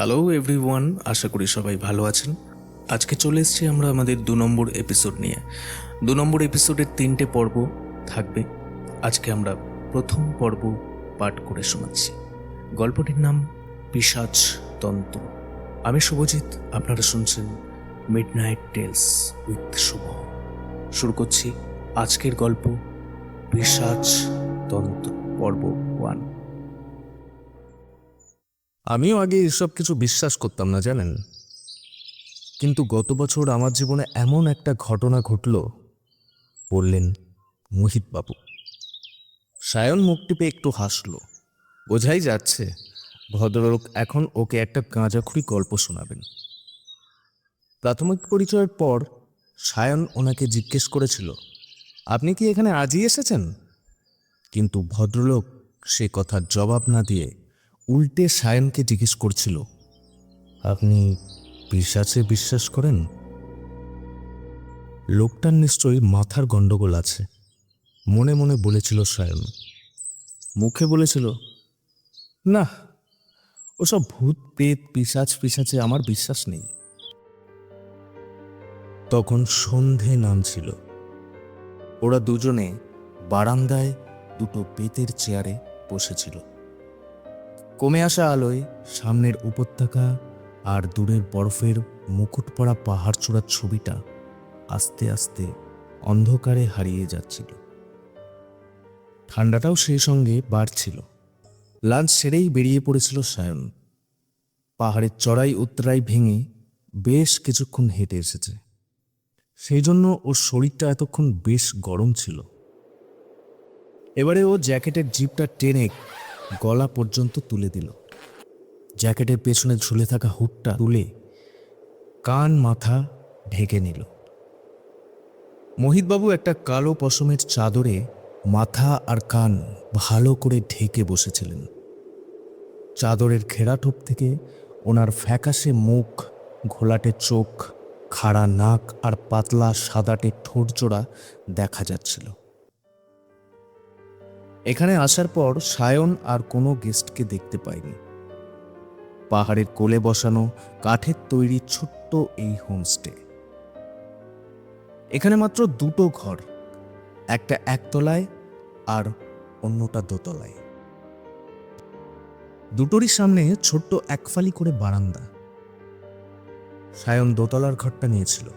Hello everyone আশা করি সবাই ভালো আছেন। আজকে চলে এসেছি আমরা আমাদের দু নম্বর এপিসোড নিয়ে। দু নম্বর এপিসোডের তিনটে পর্ব থাকবে। আজকে আমরা প্রথম পর্ব পাঠ করে শোনাচ্ছি। গল্পটির নাম পিসাজ তন্ত্র আমি শুভজিৎ, আপনারা শুনছেন midnight tales with Shubho. শুরু করছি আজকের গল্প পিসাজ তন্ত্র পর্ব ওয়ান আমিও আগে এসব কিছু বিশ্বাস করতাম না, জানেন। কিন্তু গত বছর আমার জীবনে এমন একটা ঘটনা ঘটল, বললেন মোহিত বাবু। সায়ন মুখ পেয়ে একটু হাসল। বোঝাই যাচ্ছে, ভদ্রলোক এখন ওকে একটা গাঁজাখুরি গল্প শোনাবেন। প্রাথমিক পরিচয়ের পর সায়ন ওনাকে জিজ্ঞেস করেছিল, আপনি কি এখানে আজই এসেছেন? কিন্তু ভদ্রলোক সে কথার জবাব না দিয়ে উল্টে সায়নকে জিজ্ঞেস করছিল, আপনি পিসাচে বিশ্বাস করেন? লোকটার নিশ্চয়ই মাথার গণ্ডগোল আছে, মনে মনে বলেছিল সায়ন। মুখে বলেছিল, না, ওসব ভূত পেত পিসাচ পিসাচে আমার বিশ্বাস নেই। তখন সন্ধে নামছিল। ওরা দুজনে বারান্দায় দুটো বেতের চেয়ারে বসেছিল। কমে আসা আলোয় সামনের উপত্যকা আর দূরের বরফের মুকুট পড়া পাহাড় চূড়ার ছবিটা আস্তে আস্তে অন্ধকারে হারিয়ে যাচ্ছিল। ঠান্ডাটাও সেই সঙ্গে বাড়ছিল। লাঞ্চ সেরেই বেরিয়ে পড়েছিল সায়ন। পাহাড়ের চড়াই উত্তরাই ভেঙে বেশ কিছুক্ষণ হেঁটে এসেছে। সেই জন্য ওর শরীরটা এতক্ষণ বেশ গরম ছিল। এবারে ও জ্যাকেটের জিপটা টেনে গলা পর্যন্ত তুলে দিল। জ্যাকেটের পেছনে ঝুলে থাকা হুটটা তুলে কান মাথা ঢেকে নিল। মোহিতবাবু একটা কালো পশমের চাদরে মাথা আর কান ভালো করে ঢেকে বসেছিলেন। চাদরের ঘেরাটোপ থেকে ওনার ফ্যাকাশে মুখ, ঘোলাটে চোখ, খাড়া নাক আর পাতলা সাদাটে ঠোঁটজোড়া দেখা যাচ্ছিল। এখানে আসার পর সায়ন আর কোনো গেস্টকে দেখতে পাইনি পাহাড়ের কোলে বসানো, কাঠের তৈরি ছোট্ট এই হোমস্টে। এখানে মাত্র দুটো ঘর, একটা একতলায় আর অন্যটা দোতলায়। দুটোরই সামনে ছোট্ট একফালি করে বারান্দা। সায়ন দোতলার ঘরটা নিয়েছিল।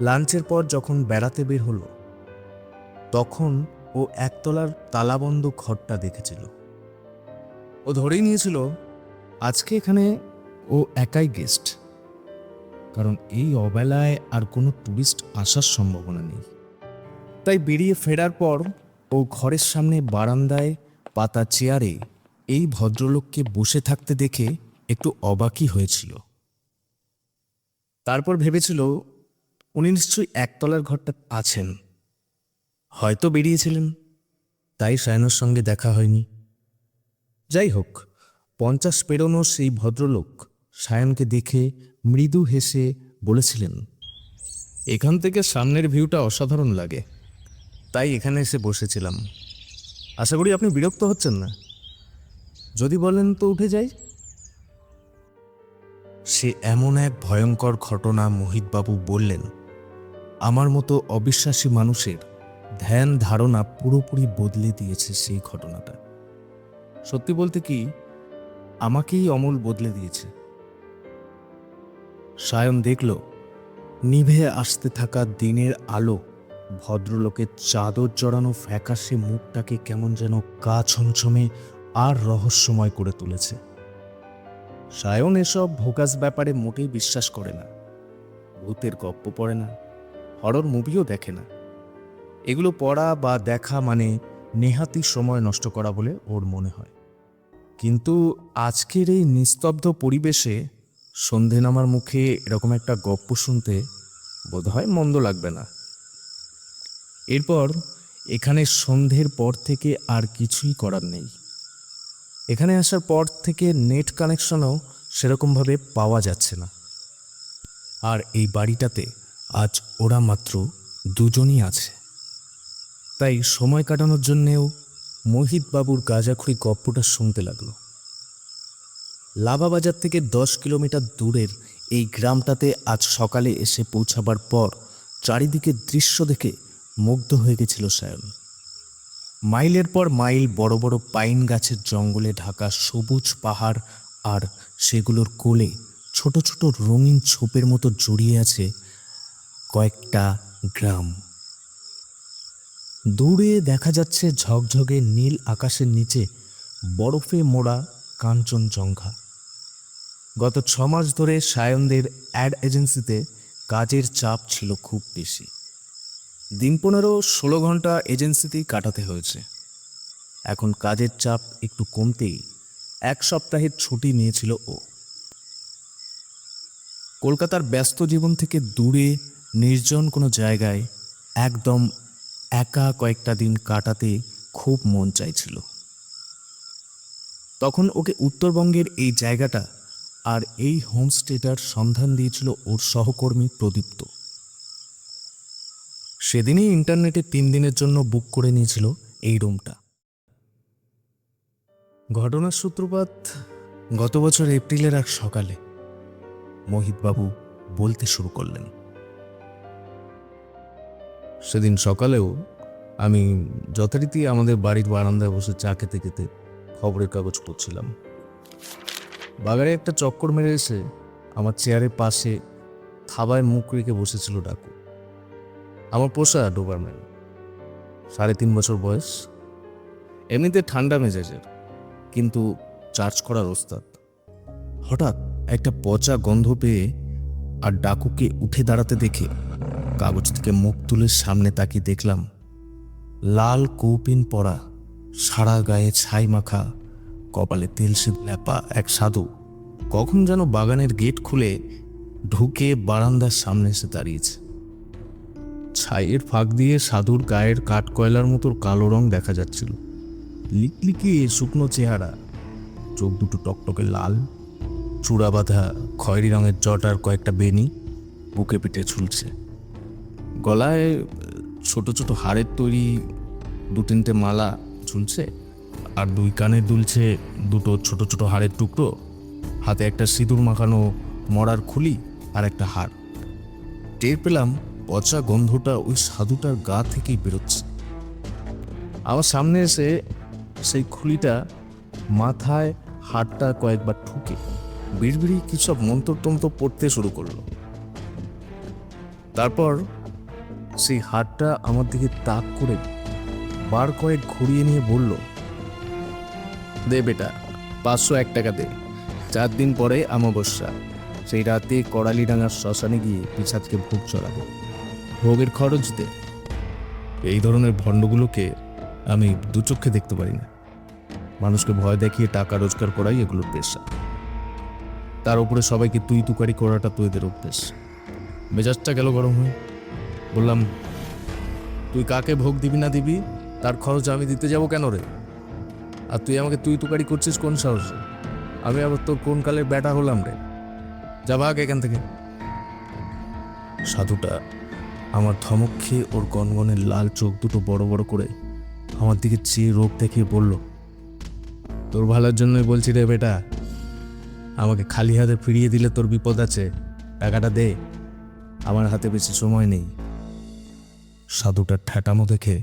লাঞ্চের পর যখন বেড়াতে বের হলো, তখন ও একতলার তালাবন্ধ ঘরটা দেখেছিল। ও ধরেই নিয়েছিল, আজকে এখানে ও একাই গেস্ট কারণ এই অবেলায় আর কোনো টুরিস্ট আসার সম্ভাবনা নেই। তাই বেরিয়ে ফেরার পর ও ঘরের সামনে বারান্দায় পাতা চেয়ারে এই ভদ্রলোককে বসে থাকতে দেখে একটু অবাকই হয়েছিল। তারপর ভেবেছিল, উনি নিশ্চয়ই একতলার ঘরটা আছেন। হয়তো বেরিয়েছিলেন। তাই সায়নের সঙ্গে দেখা হয়নি। যাই হোক, পঞ্চাশ পেরোনো সেই ভদ্রলোক সায়নকে দেখে মৃদু হেসে বলেছিলেন, এখান থেকে সামনের ভিউটা অসাধারণ লাগে। তাই এখানে এসে বসেছিলাম। আশা করি আপনি বিরক্ত হচ্ছেন না। যদি বলেন তো উঠে যাই। সে এমন এক ভয়ঙ্কর ঘটনা মোহিতবাবু বললেন, আমার মতো অবিশ্বাসী মানুষের ধ্যান ধারণা পুরোপুরি বদলে দিয়েছে সেই ঘটনাটা। সত্যি বলতে কি, আমাকেই অমল বদলে দিয়েছে। সায়ন দেখল, নিভে আসতে থাকা দিনের আলো ভদ্রলোকের চাদর জড়ানো ফ্যাকাশে মুখটাকে কেমন যেন গা ছমছমে আর রহস্যময় করে তুলেছে। সায়ন এসব ভোগাস ব্যাপারে মোটেই বিশ্বাস করে না। ভূতের গপ্প পড়ে না। হরর মুভিও দেখে না। এগুলো পড়া বা দেখা মানে নেহাতি সময় নষ্ট করা বলে ওর মনে হয়। কিন্তু আজকের এই নিস্তব্ধ পরিবেশে সন্ধে নামার মুখে এরকম একটা গপ্প শুনতে বোধহয় মন্দ লাগবে না। এরপর এখানে সন্ধ্যের পর থেকে আর কিছুই করার নেই। এখানে আসার পর থেকে নেট কানেকশনও সেরকমভাবে পাওয়া যাচ্ছে না। আর এই বাড়িটাতে আজ ওরা মাত্র দুজনই আছে। তাই সময় কাটানোর জন্যেও মোহিত বাবুর গাজাখুরি গপ্পটা শুনতে লাগল। লাভা বাজার থেকে দশ কিলোমিটার দূরের এই গ্রামটাতে আজ সকালে এসে পৌঁছাবার পর চারিদিকে দৃশ্য দেখে মুগ্ধ হয়ে গেছিল সায়ন। মাইলের পর মাইল বড় বড় পাইন গাছের জঙ্গলে ঢাকা সবুজ পাহাড় আর সেগুলোর কোলে ছোট ছোট রঙিন ছোপের মতো জড়িয়ে আছে কয়েকটা গ্রাম। দূরে দেখা যাচ্ছে ঝকঝকে নীল আকাশের নিচে বরফে মোড়া কাঞ্চনজঙ্ঘা। গত ছ মাস ধরে সায়নদের অ্যাড এজেন্সিতে কাজের চাপ ছিল খুব বেশি। দিন পনেরো ষোলো ঘণ্টা এজেন্সিতেই কাটাতে হয়েছে। এখন কাজের চাপ একটু কমতেই এক সপ্তাহের ছুটি নিয়েছিল ও। কলকাতার ব্যস্ত জীবন থেকে দূরে, নির্জন কোনো জায়গায় একদম একা কয়েকটা দিন কাটাতে খুব মন চাইছিল। তখন ওকে উত্তরবঙ্গের এই জায়গাটা আর এই হোমস্টেটার সন্ধান দিয়েছিল ওর সহকর্মী প্রদীপ্ত। সেদিনই ইন্টারনেটে তিন দিনের জন্য বুক করে নিয়েছিল এই রুমটা। ঘটনার সূত্রপাত গত বছর এপ্রিলের এক সকালে। মোহিতবাবু বলতে শুরু করলেন। সেদিন সকালেও আমি যথারীতি আমাদের বাড়ির বারান্দায় বসে চা খেতে খেতে খবরের কাগজ পড়ছিলাম। বাগারে একটা চক্কর মেরে এসে আমার চেয়ারের পাশে থাবায় মুখ রেখে বসেছিল ডাকু। আমার পোষা ডোবারম্যান, সাড়ে তিন বছর বয়স। এমনিতে ঠান্ডা মেজাজের, কিন্তু চার্জ করার ওস্তাদ। হঠাৎ একটা পচা গন্ধ পেয়ে আর ডাকুকে উঠে দাঁড়াতে দেখে কাগজ থেকে মুখ তুলে সামনে তাকিয়ে দেখলাম, লাল কৌপিন পরা, সারা গায়ে ছাই মাখা, কপালে তেল সিদ্ধ ল্যাপা এক সাধু কখন যেন বাগানের গেট খুলে ঢুকে বারান্দার সামনে এসে দাঁড়িয়েছে। ছাইয়ের ফাঁক দিয়ে সাধুর গায়ের কাঠ কয়লার মতো কালো রং দেখা যাচ্ছিল। লিকলিকে শুকনো চেহারা, চোখ দুটো টকটকে লাল, চূড়া বাঁধা খয়েরি রঙের জটার কয়েকটা বেনি বুকে পিঠে ঝুলছে। গলায়, ছোট ছোট হাড়ের তৈরি দু তিনটে মালা ঝুলছে আর দুই কানে দুলছে দুটো ছোট ছোট হাড়ের টুকরো। হাতে একটা সিঁদুর মাখানো মরার খুলি আর একটা হাড় টের পেলাম পচা গন্ধটা ওই সাধুটার গা থেকেই বেরোচ্ছে। আমার সামনে এসে সেই খুলিটা মাথায় হাড়টা কয়েকবার ঠুকে বিড়বিড়ি কি সব মন্ত্রতন্ত্র পড়তে শুরু করল। তারপর সেই হাড়টা আমার দিকে তাক করে বার কয়েক ঘুরিয়ে নিয়ে বলল, দে বেটা, পাঁচশো এক টাকা দে। চার দিন পরে অমাবস্যা। সেই রাতে করালিডাঙ্গার শ্মশানে গিয়ে পিছাদকে ভোগ চড়াবো। ভোগের খরচ দে। এই ধরনের ভণ্ডগুলোকে আমি দু চোখে দেখতে পারি না। মানুষকে ভয় দেখিয়ে টাকা রোজগার করাই এগুলোর পেশা। তার উপরে সবাইকে তুই তুকারি করাটা তো এদের অভ্যেস। মেজাজটা গেল গরম হয়ে। বললাম, তুই কাকে ভোগ দিবি না দিবি? তার খরচ আমি দিতে যাব কেন রে? আর তুই আমাকে তুই তুকারি করছিস কোন সাহসে? আমি আবার তোর কোন কালে ব্যাটা হলাম রে? যা ভাগ এখান থেকে। সাধুটা আমার ধমক খেয়ে ওর গনগনের লাল চোখ দুটো বড় বড় করে আমার দিকে চেয়ে রোগ দেখিয়ে বলল, তোর ভালোর জন্যই বলছি রে বেটা, আমাকে খালি হাতে ফিরিয়ে দিলে তোর বিপদ আছে। টাকাটা দে। আমার হাতে বেশি সময় নেই। সাধুটার ঠ্যাটামো দেখে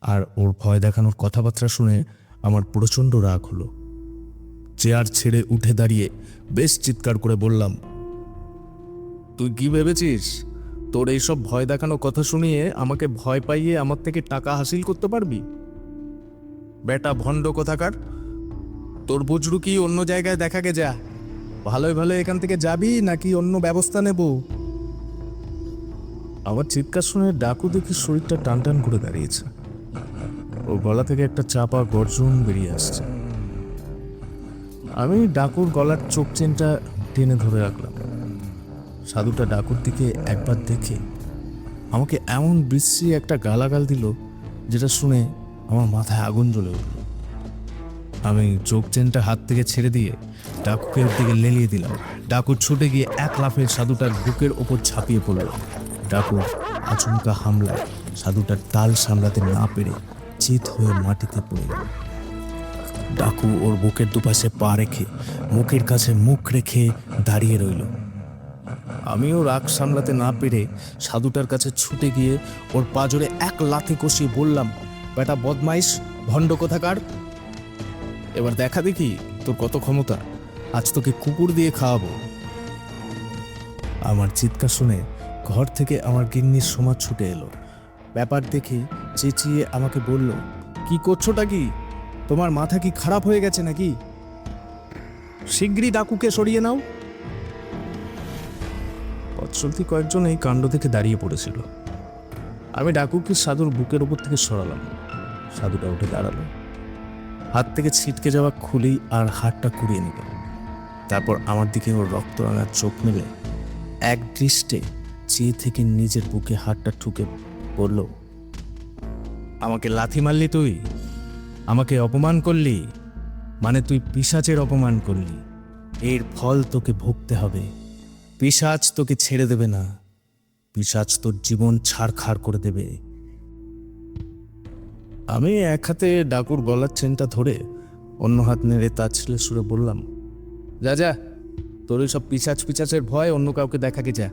আর ওর ভয় দেখানোর কথাবার্তা শুনে আমার প্রচণ্ড রাগ হলো। চেয়ার ছেড়ে উঠে দাঁড়িয়ে বেশ চিৎকার করে বললাম, তুই কি ভেবেছিস? তোর এইসব ভয় দেখানো কথা শুনিয়ে আমাকে ভয় পাইয়ে আমার থেকে টাকা হাসিল করতে পারবি? বেটা ভণ্ড কোথাকার? তোর বুজরু কি অন্য জায়গায় দেখাকে যা। ভালোই ভালো এখান থেকে যাবি নাকি অন্য ব্যবস্থা নেব? আমার চিৎকার শুনে ডাকু দেখি শরীরটা টান টান করে দাঁড়িয়েছে। ওর গলা থেকে একটা চাপা গর্জন বেরিয়ে আসছে। আমি ডাকুর গলার চোখ চেনটা টেনে ধরে রাখলাম। সাধুটা ডাকুর দিকে একবার দেখে আমাকে এমন বিশ্রী একটা গালাগাল দিল, যেটা শুনে আমার মাথায় আগুন জ্বলে উঠল। আমি চোখ চেনটা হাত থেকে ছেড়ে দিয়ে ডাকুকে ওর দিকে লেলিয়ে দিলাম। ডাকুর ছুটে গিয়ে এক লাফে সাধুটার বুকের ওপর ঝাঁপিয়ে পড়ল। ডাকু আচমকা হামলায় সাধুটার তাল সামলাতে না পেরে চিত হয়ে মাটিতে পড়ে গেল। ডাকু ওর বুকের দুপাশে পা রেখে মুখের কাছে মুখ রেখে দাঁড়িয়ে রইল। আমিও রাগ সামলাতে না পেরে সাধুটার কাছে ছুটে গিয়ে ওর পা জোরে এক লাথি কষিয়ে বললাম, বেটা বদমাইশ, ভণ্ড কোথাকার? এবার দেখা দেখি তোর কত ক্ষমতা, আজ তোকে কুকুর দিয়ে খাওয়াবো। আমার চিৎকার শুনে ঘর থেকে আমার গিন্নির সমাজ ছুটে এলো। ব্যাপার দেখে চেঁচিয়ে আমাকে বলল, কি করছোটা কি? তোমার মাথা কি খারাপ হয়ে গেছে নাকি? শিগগিরই ডাকুকে সরিয়ে নাও। পথচলতি কয়েকজন এই কাণ্ড থেকে দাঁড়িয়ে পড়েছিল। আমি ডাকুকে সাধুর বুকের ওপর থেকে সরালাম। সাধুটা উঠে দাঁড়াল। হাত থেকে ছিটকে যাওয়া খুলেই আর হাতটা কুড়িয়ে নিল। তারপর আমার দিকে ওর রক্ত রাঙা চোখ মেলে। এক দৃষ্টে চেয়ে থেকে নিজের বুকে হাতটা ঠুকে বলল, আমাকে লাথি মারলি তুই? আমাকে অপমান করলি? মানে তুই পিসাচের অপমান করলি। এর ফল তোকে ভুগতে হবে। পিসাচ তোকে ছেড়ে দেবে না। পিসাচ তোর জীবন ছাড়খাড় করে দেবে। আমি এক হাতে ডাকুর গলার চেনটা ধরে অন্য হাত নেড়ে তার ছেলে সুরে বললাম, যা যা, তোর ওই সব পিসাচ পিসাচের ভয় অন্য কাউকে দেখাকে যা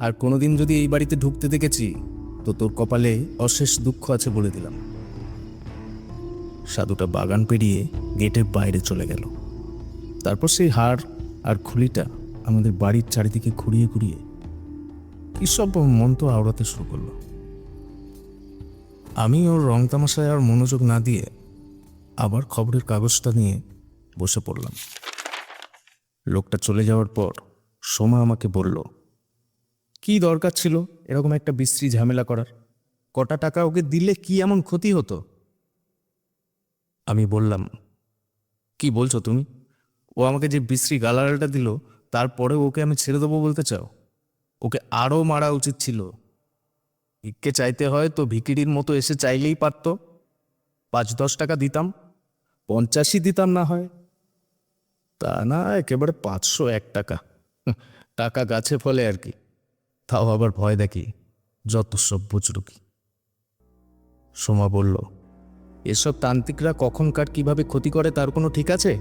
আর কোনোদিন যদি এই বাড়িতে ঢুকতে দেখেছি, তো তোর কপালে অশেষ দুঃখ আছে বলে দিলাম। সাধুটা বাগান পেরিয়ে গেটের বাইরে চলে গেল। তারপর সেই হাড় আর খুলিটা আমাদের বাড়ির চারিদিকে ঘুরিয়ে ঘুরিয়ে কি সব মন্ত্র আওড়াতে শুরু করল। আমি ওর রং তামাশায় আর মনোযোগ না দিয়ে আবার খবরের কাগজটা নিয়ে বসে পড়লাম। লোকটা চলে যাওয়ার পর সোমা আমাকে বলল কি দরকার ছিল? এরকম একটা বিশ্রী ঝামেলা করার। কটা টাকা ওকে দিলে কি এমন ক্ষতি হতো? আমি বললাম, কি বলছো তুমি? ও আমাকে যে বিশ্রী গালাগালটা দিল তারপরে ওকে আমি ছেড়ে দেবো বলতে চাও? ওকে আরও মারা উচিত ছিল। ভিক্ষে চাইতে হয় তো ভিকিরির মতো এসে চাইলেই পারত। পাঁচ দশ টাকা দিতাম, পঞ্চাশই দিতাম না হয়। তা না, একেবারে পাঁচশো এক টাকা। টাকা গাছে ফলে আর কি। তাও আবার ভয় দেখি যত সব বুজরুকি। সোমা বলল এসব তান্ত্রিকরা কখনকার কীভাবে ক্ষতি করে তার কোনো ঠিক আছে?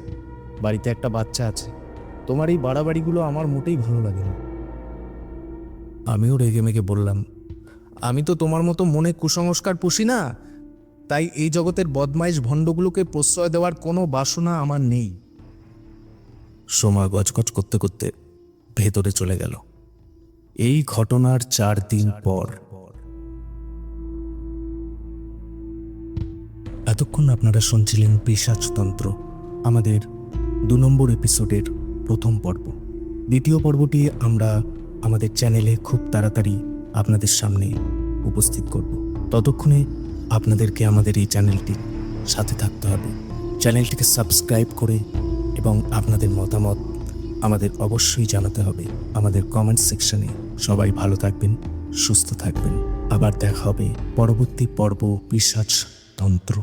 বাড়িতে একটা বাচ্চা আছে। তোমার এই বাড়াবাড়িগুলো আমার মোটেই ভালো লাগে না। আমিও রেগে মেগে বললাম আমি তো তোমার মতো মনে কুসংস্কার পুষি না। তাই এই জগতের বদমাইশ ভণ্ডগুলোকে প্রশ্রয় দেওয়ার কোনো বাসনা আমার নেই। সোমা গজগজ করতে করতে ভেতরে চলে গেল। এই ঘটনার চার দিন পর। এতক্ষণ আপনারা শুনছিলেন পিসাজতন্ত্র আমাদের দু নম্বর এপিসোডের প্রথম পর্ব। দ্বিতীয় পর্বটি আমরা আমাদের চ্যানেলে খুব তাড়াতাড়ি আপনাদের সামনে উপস্থিত করব। ততক্ষণে আপনাদেরকে আমাদের এই চ্যানেলটি সাথে থাকতে হবে। চ্যানেলটিকে সাবস্ক্রাইব করে এবং আপনাদের মতামত আমাদের অবশ্যই জানাতে হবে আমাদের কমেন্ট সেকশনে। সবাই ভালো থাকবেন সুস্থ থাকবেন। আবার দেখা হবে পরবর্তী পর্ব পিসাজ তন্ত্র।